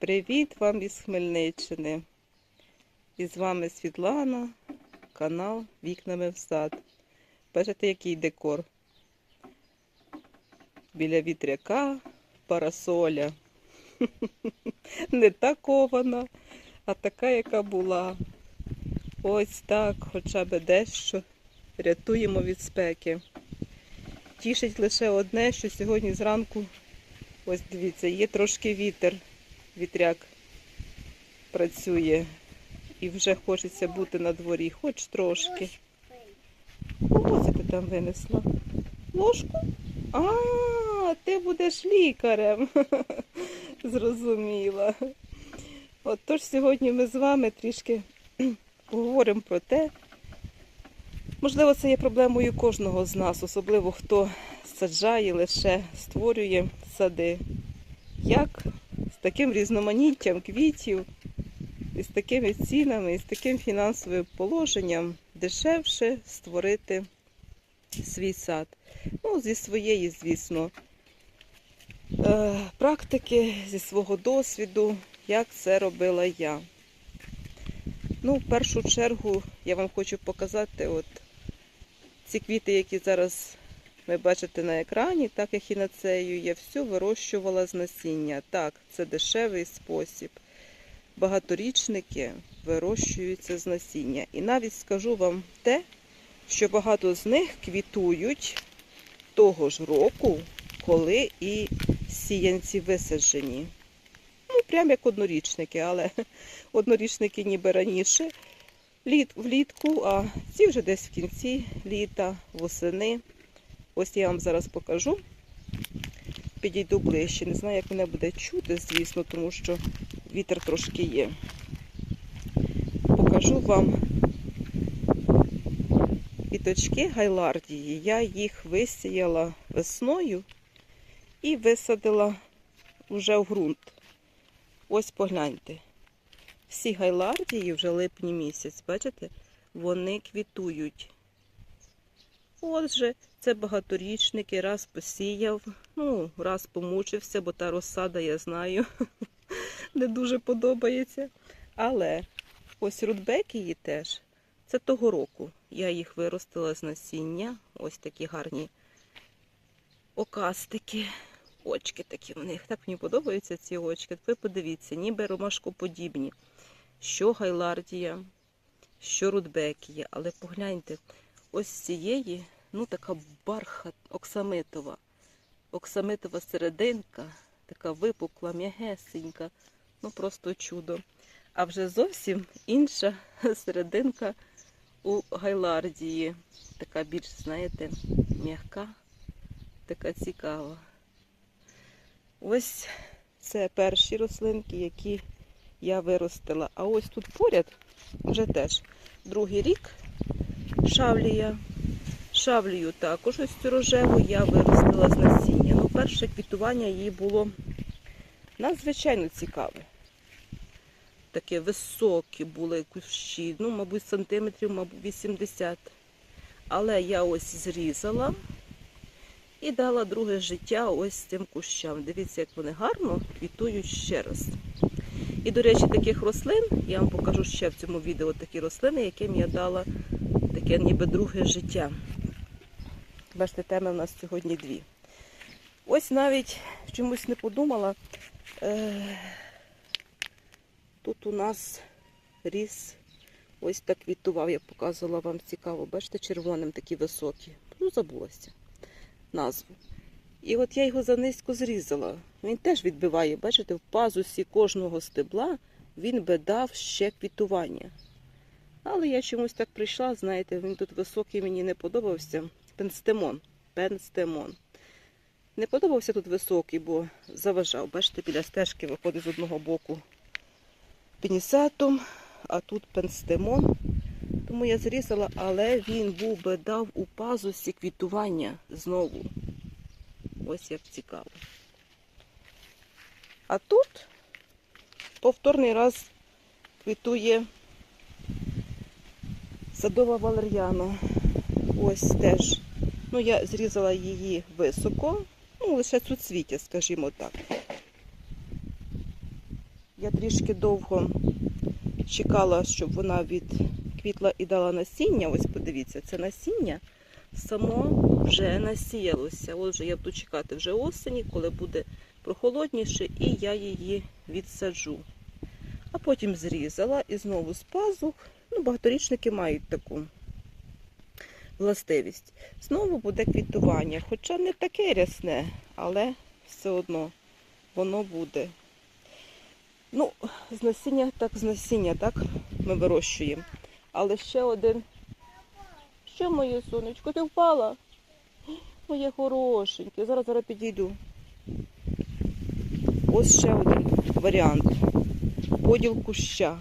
Привіт вам із Хмельниччини. І з вами Світлана, канал Вікнами в сад. Бачите, який декор? Біля вітряка парасоля. Не та кована, а така, яка була. Ось так, хоча б дещо рятуємо від спеки. Тішить лише одне, що сьогодні зранку, ось дивіться, є трошки вітер вітряк працює і вже хочеться бути на дворі, хоч трошки. Кого це ти там винесла? Ложку? А, ти будеш лікарем. Зрозуміла. Отож сьогодні ми з вами трішки поговоримо про те, можливо, це є проблемою кожного з нас, особливо хто саджає, лише створює сади. Як таким різноманіттям квітів, і з такими цінами, і з таким фінансовим положенням дешевше створити свій сад. Ну, зі своєї, звісно, е, практики, зі свого досвіду, як це робила я. Ну, в першу чергу я вам хочу показати от ці квіти, які зараз ви бачите на екрані, так як і на цею, я все вирощувала з насіння. Так, це дешевий спосіб. Багаторічники вирощуються з насіння. І навіть скажу вам те, що багато з них квітують того ж року, коли і сіянці висаджені. Ну, прям як однорічники, але однорічники ніби раніше літ, влітку, а ці вже десь в кінці літа, восени. Ось я вам зараз покажу. Підійду ближче. Не знаю, як мене буде чути, звісно, тому що вітер трошки є. Покажу вам квіточки гайлардії. Я їх висіяла весною і висадила вже в ґрунт. Ось погляньте. Всі гайлардії вже липні місяць, бачите, вони квітують. Отже, це багаторічники, раз посіяв, ну, раз помучився, бо та розсада, я знаю, не дуже подобається. Але ось рудбекії теж. Це того року. Я їх виростила з насіння. Ось такі гарні окастики. Очки такі в них. Так мені подобаються ці очки. Ви подивіться, ніби ромашкоподібні. Що гайлардія, що рудбекія. Але погляньте, ось цієї, ну така бархат оксамитова. Оксамитова серединка, така випукла, м'ягесенька. Ну просто чудо. А вже зовсім інша серединка у гайлардії. Така більш, знаєте, м'яка, така цікава. Ось це перші рослинки, які я виростила. А ось тут поряд вже теж другий рік шавлія. Шавлію також ось цю рожеву я виростила з насіння. Ну, перше квітування її було надзвичайно цікаве. Таке високі були кущі, ну, мабуть, сантиметрів, мабуть, 80. Але я ось зрізала і дала друге життя ось цим кущам. Дивіться, як вони гарно квітують ще раз. І, до речі, таких рослин, я вам покажу ще в цьому відео такі рослини, яким я дала таке ніби друге життя. Бачите, теми в нас сьогодні дві. Ось навіть чомусь не подумала. Е Тут у нас ріс ось так квітував, я показувала вам цікаво. Бачите, червоним такі високі. Ну, забулася назву. І от я його занизько зрізала. Він теж відбиває, бачите, в пазусі кожного стебла він би дав ще квітування. Але я чомусь так прийшла, знаєте, він тут високий, мені не подобався. Пенстемон. Пенстемон. Не подобався тут високий, бо заважав. Бачите, біля стежки виходить з одного боку пенісетом, а тут пенстемон. Тому я зрізала, але він був би дав у пазусі квітування знову. Ось як цікаво. А тут повторний раз квітує садова валер'яна. Ось теж. Ну, я зрізала її високо, ну, лише суцвіття, скажімо так. Я трішки довго чекала, щоб вона відквітла і дала насіння. Ось подивіться, це насіння само вже насіялося. От вже я буду чекати вже осені, коли буде прохолодніше, і я її відсаджу. А потім зрізала і знову з пазух. Ну, багаторічники мають таку властивість. Знову буде квітування, хоча не таке рясне, але все одно воно буде. Ну, з насіння, так з насіння, так ми вирощуємо. Але ще один. Що моє сонечко, ти впала? Моє хорошеньке. Зараз зараз підійду. Ось ще один варіант. Поділ куща.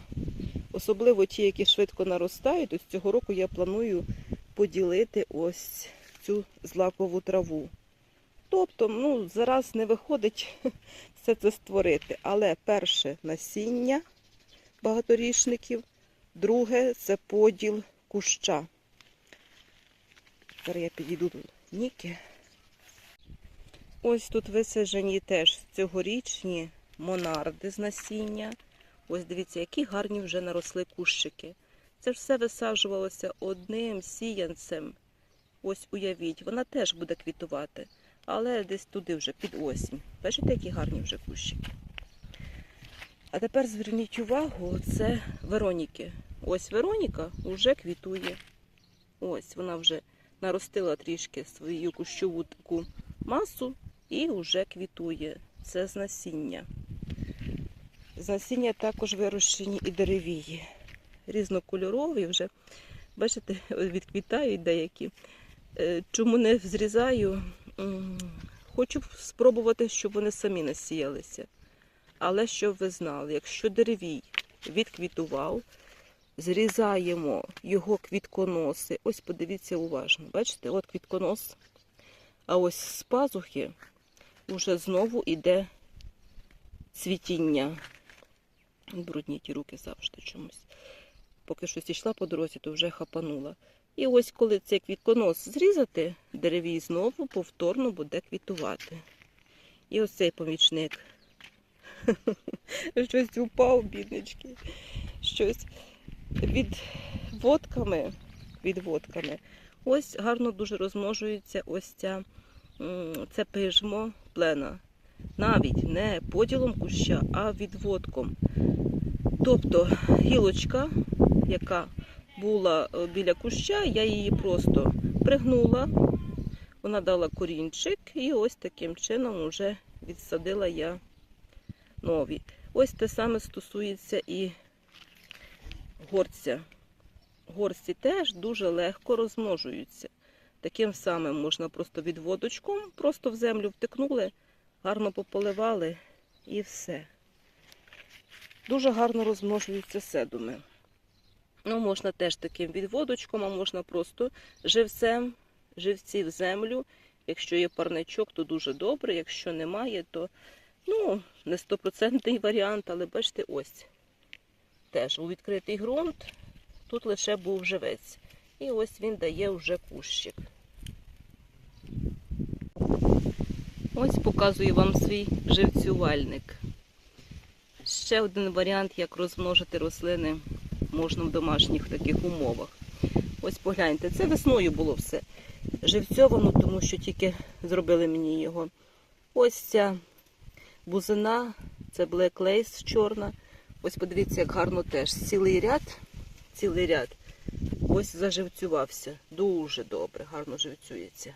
Особливо ті, які швидко наростають, ось цього року я планую поділити ось цю злакову траву. Тобто, ну, зараз не виходить все це створити. Але перше насіння багаторічників, друге це поділ куща. Зараз я підійду до Ніки. Ось тут висаджені теж цьогорічні монарди з насіння. Ось дивіться, які гарні вже наросли кущики. Це все висаджувалося одним сіянцем. Ось уявіть, вона теж буде квітувати, але десь туди вже під осінь. Бачите, які гарні вже кущики. А тепер зверніть увагу, це Вероніки. Ось Вероніка вже квітує. Ось вона вже наростила трішки свою кущову таку масу і вже квітує. Це з насіння. З насіння також вирощені і деревії. Різнокольорові вже, бачите, відквітають деякі. Е, Чому не зрізаю? Хочу спробувати, щоб вони самі насіялися. Але щоб ви знали, якщо деревій відквітував, зрізаємо його квітконоси. Ось подивіться уважно. Бачите, от квітконос. А ось з пазухи вже знову йде цвітіння. Брудні ті руки завжди чомусь. Поки щось йшла по дорозі, то вже хапанула. І ось коли цей квітконос зрізати, деревій знову повторно буде квітувати. І ось цей помічник. Щось упав, біднички. Щось відводками. Відводками. Ось гарно дуже розмножується ось ця, це пижмо плена. Навіть не поділом куща, а відводком. Тобто гілочка, яка була е, біля куща, я її просто пригнула, вона дала корінчик і ось таким чином вже відсадила я нові. Ось те саме стосується і горця. Горці теж дуже легко розмножуються. Таким самим можна просто відводочком, просто в землю втикнули, гарно пополивали і все. Дуже гарно розмножуються седуми. Ну, можна теж таким відводочком, а можна просто живцем, живці в землю. Якщо є парничок, то дуже добре. Якщо немає, то ну, не стопроцентний варіант, але бачите, ось. Теж у відкритий ґрунт, тут лише був живець. І ось він дає вже кущик. Ось показую вам свій живцювальник. Ще один варіант, як розмножити рослини можна в домашніх таких умовах. Ось погляньте, це весною було все живцьовано, тому що тільки зробили мені його. Ось ця бузина, це Black Lace чорна. Ось подивіться, як гарно теж. Цілий ряд, цілий ряд. Ось заживцювався. Дуже добре, гарно живцюється.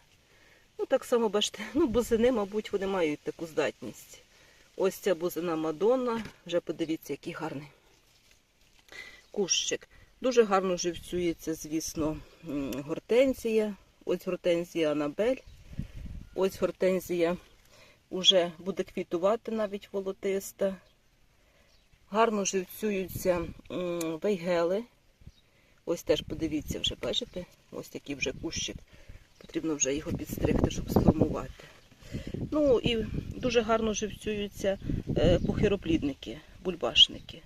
Ну, так само, бачите, ну, бузини, мабуть, вони мають таку здатність. Ось ця бузина Мадонна. Вже подивіться, який гарний кущик. Дуже гарно живцюється, звісно, гортензія. Ось гортензія Анабель. Ось гортензія вже буде квітувати навіть волотиста. Гарно живцюються вейгели. Ось теж подивіться, вже бачите? Ось такий вже кущик. Потрібно вже його підстригти, щоб сформувати. Ну і дуже гарно живцюються е, похироплідники, бульбашники.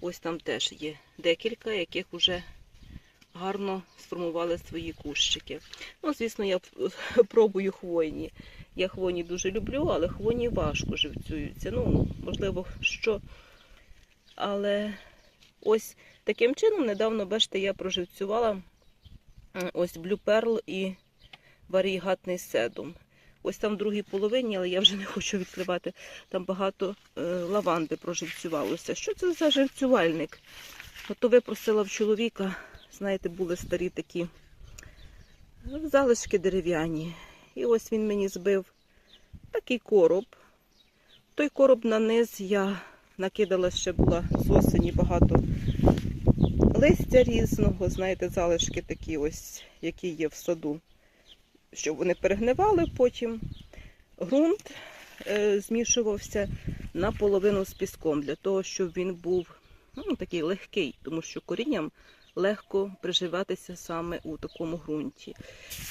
Ось там теж є декілька, яких вже гарно сформували свої кущики. Ну, звісно, я пробую хвойні. Я хвойні дуже люблю, але хвойні важко живцюються. Ну, можливо, що Але ось таким чином недавно, бачите, я проживцювала ось Pearl і варігатний седум. Ось там в другій половині, але я вже не хочу відкривати. Там багато е, лаванди проживцювалося. Що це за живцювальник? Ото випросила в чоловіка, знаєте, були старі такі е, залишки дерев'яні. І ось він мені збив такий короб. Той короб на низ я накидала ще була з осені багато листя різного, знаєте, залишки такі ось, які є в саду, щоб вони перегнивали потім. Грунт е, змішувався наполовину з піском, для того, щоб він був ну, такий легкий, тому що корінням легко приживатися саме у такому ґрунті.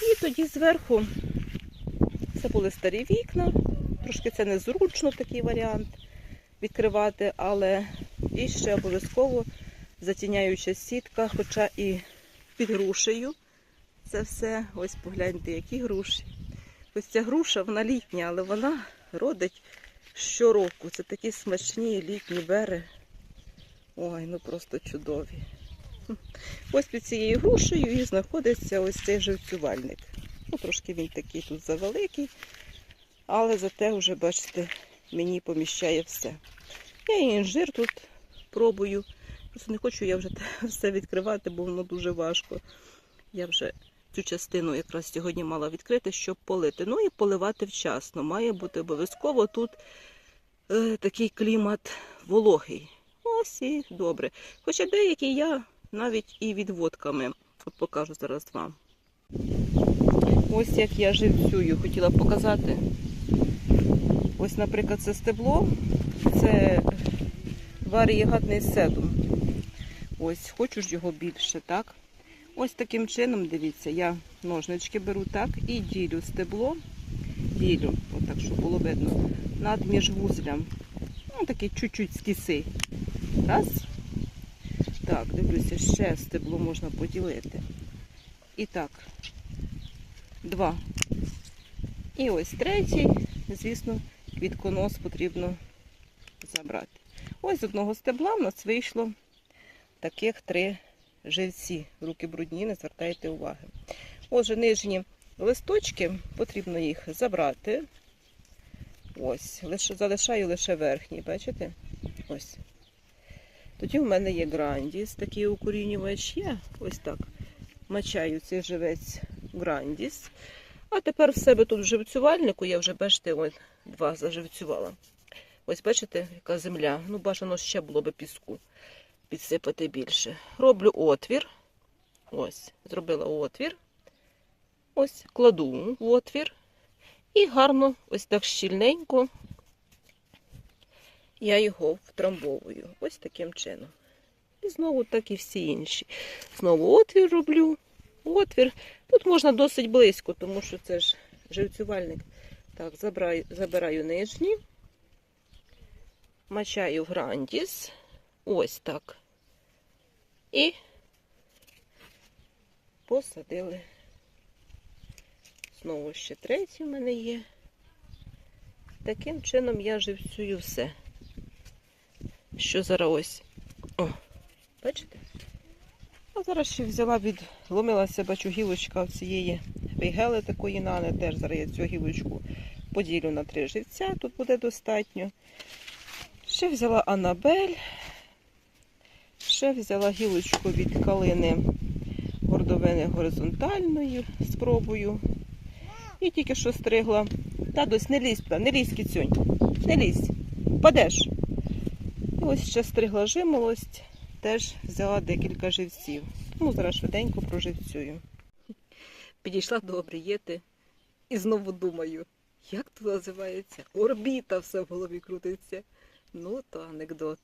І тоді зверху це були старі вікна, трошки це незручно такий варіант відкривати, але і ще обов'язково затіняюча сітка, хоча і під грушею. Це все, ось погляньте, які груші. Ось ця груша, вона літня, але вона родить щороку. Це такі смачні літні бери. Ой, ну просто чудові. Ось під цією грушею і знаходиться ось цей живцювальник. Ну, трошки він такий тут завеликий, але зате вже, бачите, мені поміщає все. Я і інжир тут пробую. Просто не хочу я вже все відкривати, бо воно дуже важко. Я вже цю частину якраз сьогодні мала відкрити, щоб полити. Ну і поливати вчасно. Має бути обов'язково тут е, такий клімат вологий. Ось і добре. Хоча деякі я навіть і відводками покажу зараз вам. Ось як я живцюю, хотіла показати. Ось, наприклад, це стебло, це варієгатний седум. Ось, хочу ж його більше, так? Ось таким чином, дивіться, я ножнички беру так і ділю стебло, ділю, отак, щоб було видно, над міжвузлям. Ну, такий чуть-чуть скіси. Раз. Так, дивлюся, ще стебло можна поділити. І так, два. І ось третій, звісно, квітконос потрібно забрати. Ось з одного стебла в нас вийшло таких три живці. Руки брудні, не звертайте уваги. Отже, нижні листочки, потрібно їх забрати. Ось, лише, залишаю лише верхні, бачите? Ось. Тоді в мене є грандіс, такий укорінювач. Я ось так мачаю цей живець грандіс. А тепер в себе тут в живцювальнику, я вже, бачите, ось два заживцювала. Ось бачите, яка земля. Ну, бажано ще було би піску підсипати більше. Роблю отвір. Ось, зробила отвір. Ось, кладу в отвір. І гарно, ось так щільненько я його втрамбовую. Ось таким чином. І знову так і всі інші. Знову отвір роблю. Отвір. Тут можна досить близько, тому що це ж живцювальник. Так, забираю, забираю нижні, мачаю в грандіс. Ось так. І посадили. Знову ще третій в мене є. Таким чином я живцюю все. Що зараз ось. О, бачите? А зараз ще взяла, відломилася, бачу, гілочка цієї вейгели такої нани. Теж зараз я цю гілочку поділю на три живця, тут буде достатньо. Ще взяла Анабель. Ще взяла гілочку від калини гордовини горизонтальної, спробую. І тільки що стригла. Та дось, не лізь, не лізь, кіцюнь, не лізь, падеш. І ось ще стригла жимолость, теж взяла декілька живців. Тому зараз швиденько проживцюю. Підійшла до обрієти і знову думаю, як то називається? Орбіта все в голові крутиться. Ну, то анекдот.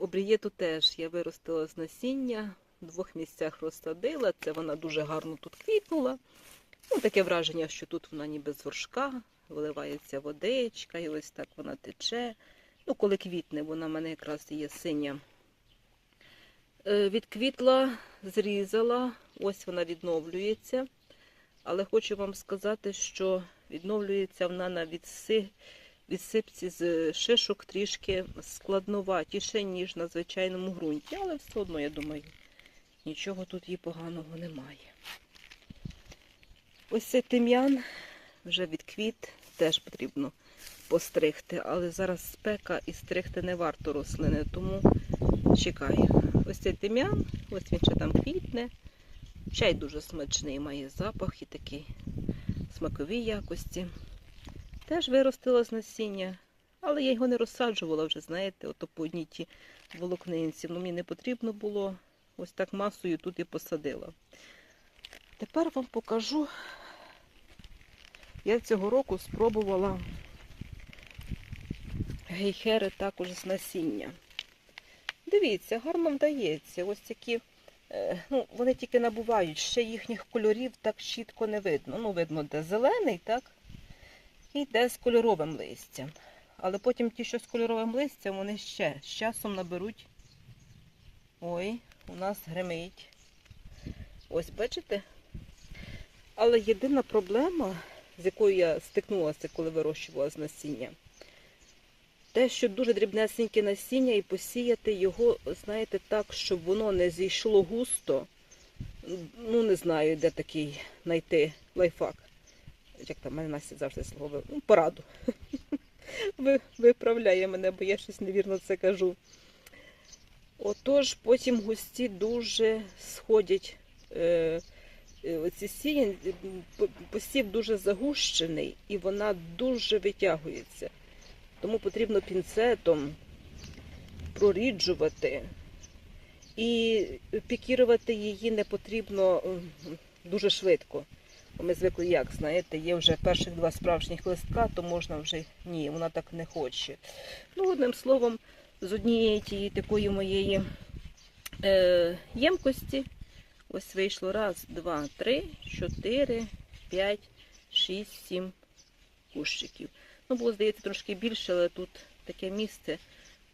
Обрієту теж я виростила з насіння, в двох місцях розсадила. Це вона дуже гарно тут квітнула. Ну, таке враження, що тут вона ніби з горшка, виливається водичка, і ось так вона тече. Ну, коли квітне, вона в мене якраз є синя. Е, Відквітла, зрізала, ось вона відновлюється. Але хочу вам сказати, що відновлюється вона на відси... відсипці з шишок трішки складноватіше, ніж на звичайному ґрунті, але все одно, я думаю, нічого тут їй поганого немає. Ось цей тим'ян вже відквіт, теж потрібно постригти, але зараз спека і стригти не варто рослини, тому чекаю. Ось цей тим'ян, ось він ще там квітне. Чай дуже смачний, має запах і такий смакові якості. Теж виростила з насіння, але я його не розсаджувала вже, знаєте, ото по одній ті волокнинці. Ну, мені не потрібно було. Ось так масою тут і посадила. Тепер вам покажу. Я цього року спробувала гейхери також з насіння. Дивіться, гарно вдається. Ось такі, е, ну, вони тільки набувають, ще їхніх кольорів так чітко не видно. Ну, видно, де зелений, так? І де з кольоровим листям. Але потім ті, що з кольоровим листям, вони ще з часом наберуть. Ой, у нас гримить. Ось, бачите? Але єдина проблема, з якою я стикнулася, коли вирощувала з насіння, те, що дуже дрібнесеньке насіння і посіяти його, знаєте, так, щоб воно не зійшло густо. Ну, не знаю, де такий знайти лайфхак. Як там мене Настя завжди слово, ну, пораду. Ви- Виправляє мене, бо я щось невірно це кажу. Отож, потім густі дуже сходять. Е, е, оці сіянь, посів дуже загущений і вона дуже витягується. Тому потрібно пінцетом проріджувати. І пікірувати її не потрібно дуже швидко. Бо Ми звикли, як знаєте, є вже перших два справжніх листка, то можна вже ні, вона так не хоче. Ну, одним словом, з однієї тієї такої моєї е, ємкості ось вийшло раз, два, три, чотири, п'ять, шість, сім кущиків. Ну, було, здається, трошки більше, але тут таке місце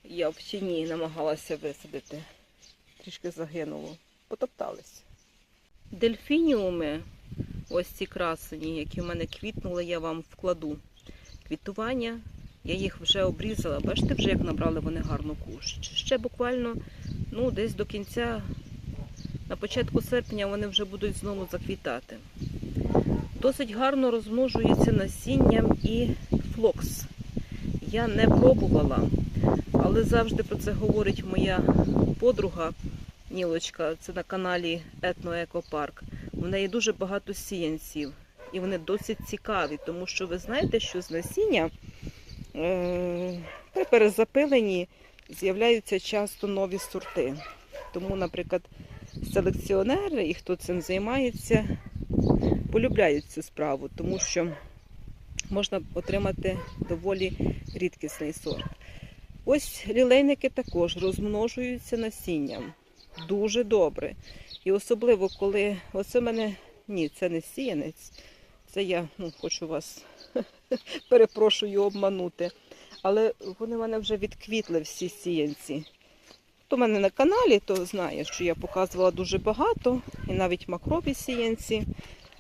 я в тіні намагалася висадити. Трішки загинуло. Потопталися. Дельфініуми, ось ці красені, які в мене квітнули, я вам вкладу. Квітування. Я їх вже обрізала. Бачите, вже як набрали вони гарну кущ. Ще буквально ну, десь до кінця, на початку серпня вони вже будуть знову заквітати. Досить гарно розмножується насінням і флокс. Я не пробувала, але завжди про це говорить моя подруга Нілочка. Це на каналі Етноекопарк. В неї дуже багато сіянців, і вони досить цікаві, тому що ви знаєте, що з насіння е, при перезапиленні з'являються часто нові сорти. Тому, наприклад, селекціонери і хто цим займається, полюбляють цю справу, тому що можна отримати доволі рідкісний сорт. Ось лілейники також розмножуються насінням. Дуже добре. І особливо, коли оце в мене. Ні, це не сіянець. Це я ну, хочу вас перепрошую обманути. Але вони в мене вже відквітли всі сіянці. Хто в мене на каналі, то знає, що я показувала дуже багато, і навіть макрові сіянці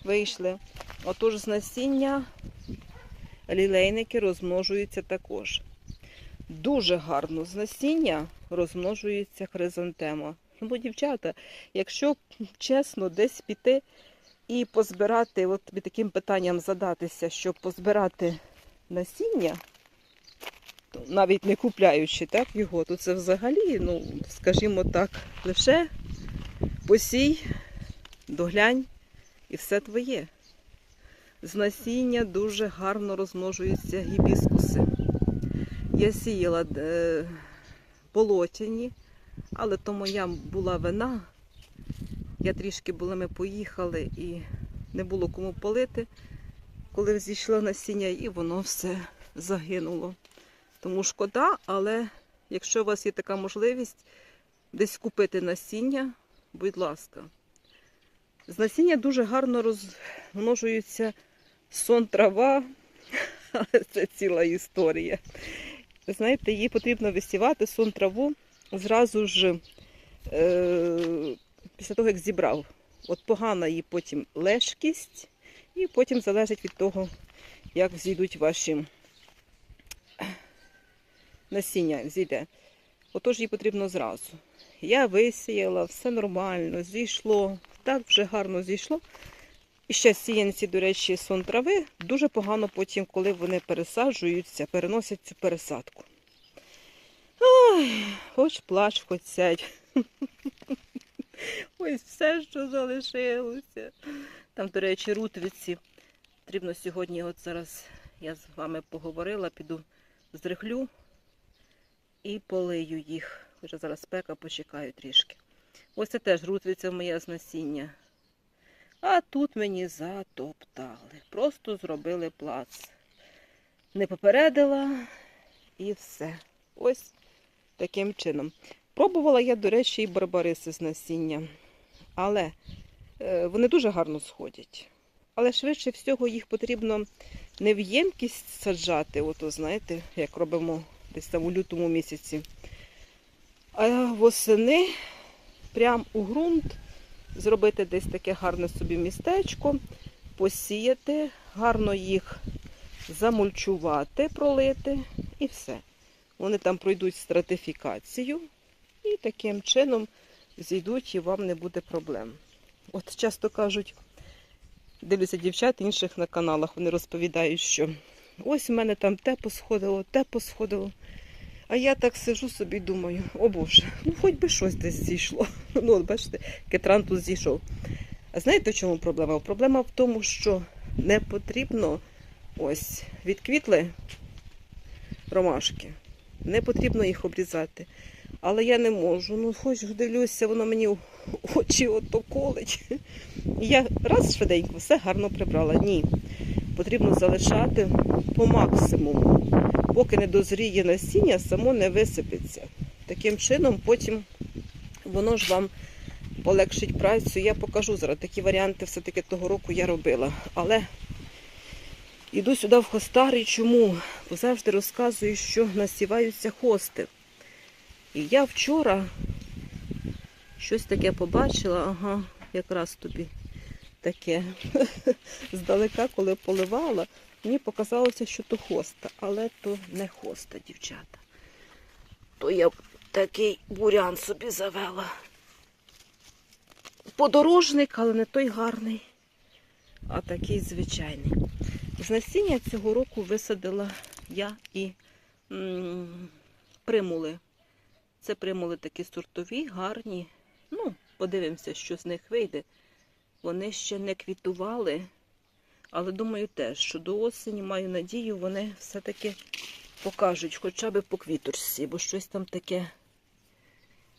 вийшли. Отож, з насіння лілейники розмножуються також. Дуже гарно з насіння розмножується хризантема. Ну, бо, дівчата, якщо чесно, десь піти і позбирати, от таким питанням задатися, щоб позбирати насіння, то навіть не купляючи так, його, то це взагалі, ну, скажімо так, лише посій, доглянь і все твоє. З насіння дуже гарно розмножуються гібіскуси. Я сіяла е, болотяні, але то моя була вина. Я трішки були, ми поїхали і не було кому полити, коли зійшло насіння, і воно все загинуло. Тому шкода, але якщо у вас є така можливість десь купити насіння, будь ласка. З насіння дуже гарно розмножується сон трава, але це ціла історія. Знаєте, її потрібно висівати сон траву зразу ж е, після того, як зібрав. От погана її потім лежкість, і потім залежить від того, як зійдуть ваші насіння зійде. Отож їй потрібно зразу. Я висіяла, все нормально, зійшло, так вже гарно зійшло. І ще сіянці, до речі, сон трави дуже погано потім, коли вони пересаджуються, переносять цю пересадку. Ой, хоч плач, хоч сядь. Ось все, що залишилося. Там, до речі, рутвиці. Потрібно сьогодні, от зараз я з вами поговорила, піду зрихлю і полию їх. Вже зараз спека, почекаю трішки. Ось це теж рутвиця моя з насіння. А тут мені затоптали. Просто зробили плац. Не попередила і все. Ось таким чином. Пробувала я, до речі, і барбариси з насіння. Але е, вони дуже гарно сходять. Але швидше всього їх потрібно не в ємкість саджати, ото, знаєте, як робимо десь там у лютому місяці, а восени прямо у ґрунт зробити десь таке гарне собі містечко, посіяти, гарно їх замульчувати, пролити і все. Вони там пройдуть стратифікацію і таким чином зійдуть і вам не буде проблем. От часто кажуть, дивлюся дівчат інших на каналах, вони розповідають, що ось у мене там те посходило, те посходило. А я так сижу собі і думаю, о Боже, ну хоч би щось десь зійшло. Ну, от бачите, кетран тут зійшов. А знаєте, в чому проблема? Проблема в тому, що не потрібно ось відквітли ромашки. Не потрібно їх обрізати. Але я не можу. Ну, хоч дивлюся, воно мені очі ото колить. Я раз швиденько все гарно прибрала. Ні. Потрібно залишати по максимуму. Поки не дозріє насіння, само не висипеться. Таким чином, потім воно ж вам полегшить працю. Я покажу зараз. Такі варіанти все-таки того року я робила. Але йду сюди в хостари. Чому? Бо завжди розказую, що насіваються хости. І я вчора щось таке побачила, ага, якраз тобі таке. Здалека, коли поливала, мені показалося, що то хоста, але то не хоста, дівчата. То я такий бурян собі завела. Подорожник, але не той гарний, а такий звичайний. З насіння цього року висадила я і примули. Це примули такі сортові, гарні. Ну, подивимося, що з них вийде. Вони ще не квітували, але думаю теж, що до осені маю надію, вони все-таки покажуть хоча б по квіточці, бо щось там таке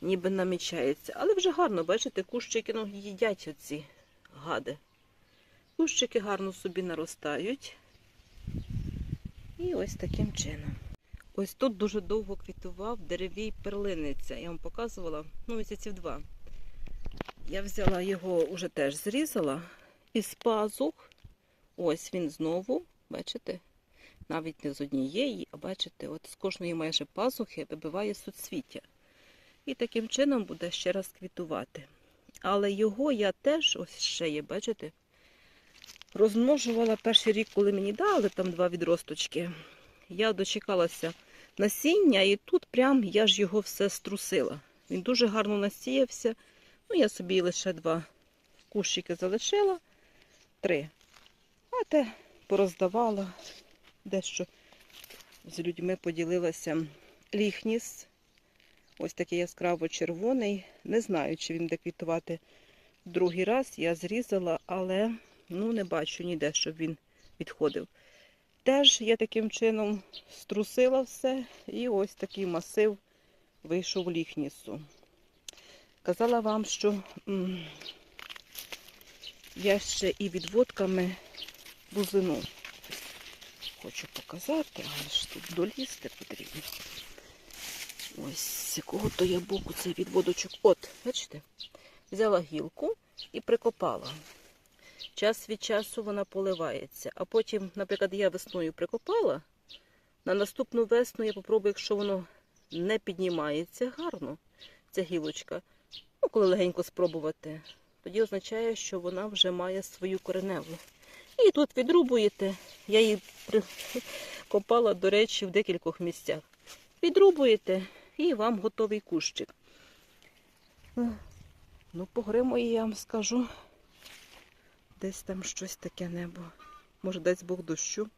ніби намічається. Але вже гарно, бачите, кущики ну, їдять оці гади. Кущики гарно собі наростають. І ось таким чином. Ось тут дуже довго квітував деревій перлиниця. Я вам показувала ну, місяців два. Я взяла його, вже теж зрізала із пазух. Ось він знову, бачите, навіть не з однієї, а бачите, от з кожної майже пазухи вибиває суцвіття. І таким чином буде ще раз квітувати. Але його я теж, ось ще є, бачите, розмножувала перший рік, коли мені дали там два відросточки. Я дочекалася насіння, і тут прям я ж його все струсила. Він дуже гарно насіявся. Ну, я собі лише два кущики залишила, три. А те пороздавала, дещо з людьми поділилася ліхніс. Ось такий яскраво червоний. Не знаю, чи він буде квітувати другий раз. Я зрізала, але ну, не бачу ніде, щоб він відходив. Теж я таким чином струсила все, і ось такий масив вийшов ліхнісу. Казала вам, що я ще і відводками бузину хочу показати, але ж тут долізти потрібно. Ось з якого то я боку цей відводочок. От, бачите, взяла гілку і прикопала. Час від часу вона поливається. А потім, наприклад, я весною прикопала, на наступну весну я попробую, якщо воно не піднімається гарно, ця гілочка, ну, коли легенько спробувати, тоді означає, що вона вже має свою кореневу. І тут відрубуєте. Я її прикопала, до речі, в декількох місцях. Відрубуєте і вам готовий кущик. Ну, погримо і я вам скажу. Десь там щось таке небо. Може, дасть Бог дощу.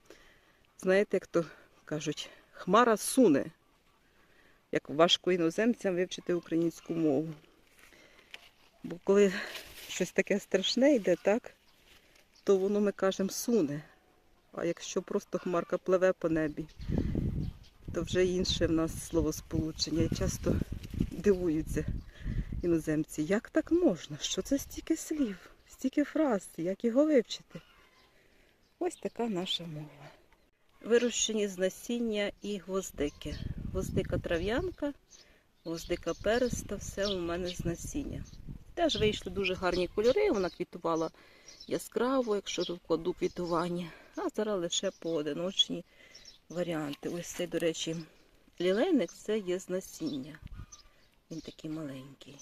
Знаєте, як то кажуть, хмара суне. Як важко іноземцям вивчити українську мову. Бо коли щось таке страшне йде, так, то воно, ми кажемо, суне. А якщо просто хмарка пливе по небі, то вже інше в нас словосполучення. І часто дивуються іноземці, як так можна? Що це стільки слів, стільки фраз, як його вивчити? Ось така наша мова. Вирощені з насіння і гвоздики. Гвоздика трав'янка, гвоздика переста, все у мене з насіння. Теж вийшли дуже гарні кольори, вона квітувала яскраво, якщо тут вкладу квітування. А зараз лише поодиночні варіанти. Ось цей, до речі, лілейник це є з насіння. Він такий маленький.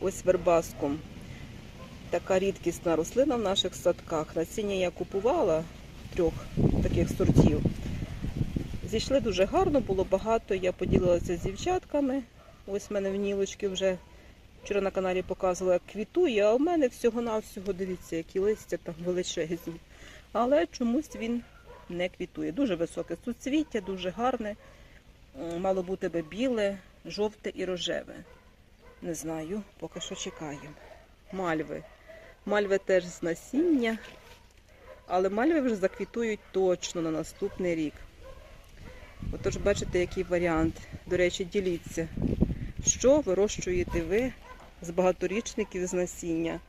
Ось вербаском. Така рідкісна рослина в наших садках. Насіння я купувала трьох таких сортів. Зійшли дуже гарно, було багато. Я поділилася з дівчатками. Ось в мене в нілочки вже вчора на каналі показувала, як квітує, а у мене всього-навсього, дивіться, які листя там величезні. Але чомусь він не квітує. Дуже високе суцвіття, дуже гарне. Мало бути би біле, жовте і рожеве. Не знаю, поки що чекаємо. Мальви. Мальви теж з насіння, але мальви вже заквітують точно на наступний рік. Отож, бачите, який варіант. До речі, діліться, що вирощуєте ви з багаторічників з насіння.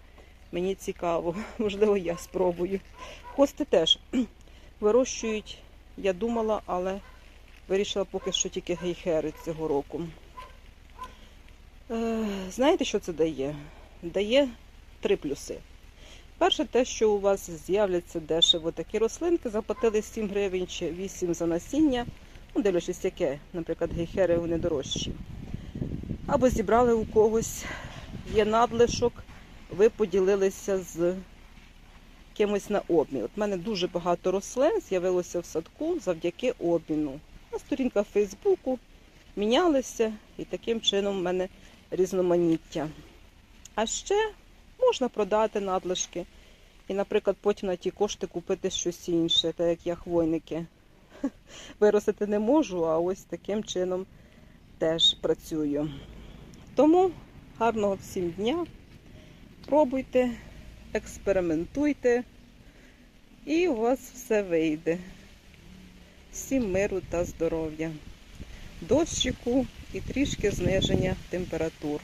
Мені цікаво, можливо, я спробую. Хости теж вирощують, я думала, але вирішила поки що тільки гейхери цього року. Е, знаєте, що це дає? Дає три плюси. Перше, те, що у вас з'являться дешево такі рослинки, заплатили 7 гривень чи 8 за насіння, ну, дивлячись, яке, наприклад, гейхери вони дорожчі. Або зібрали у когось, є надлишок, ви поділилися з кимось на обмін. От в мене дуже багато рослин з'явилося в садку завдяки обміну. На сторінках Фейсбуку мінялися, і таким чином в мене різноманіття. А ще можна продати надлишки. І, наприклад, потім на ті кошти купити щось інше, так як я хвойники. Виростити не можу, а ось таким чином теж працюю. Тому гарного всім дня. Пробуйте, експериментуйте, і у вас все вийде. Всім миру та здоров'я, дощику і трішки зниження температур.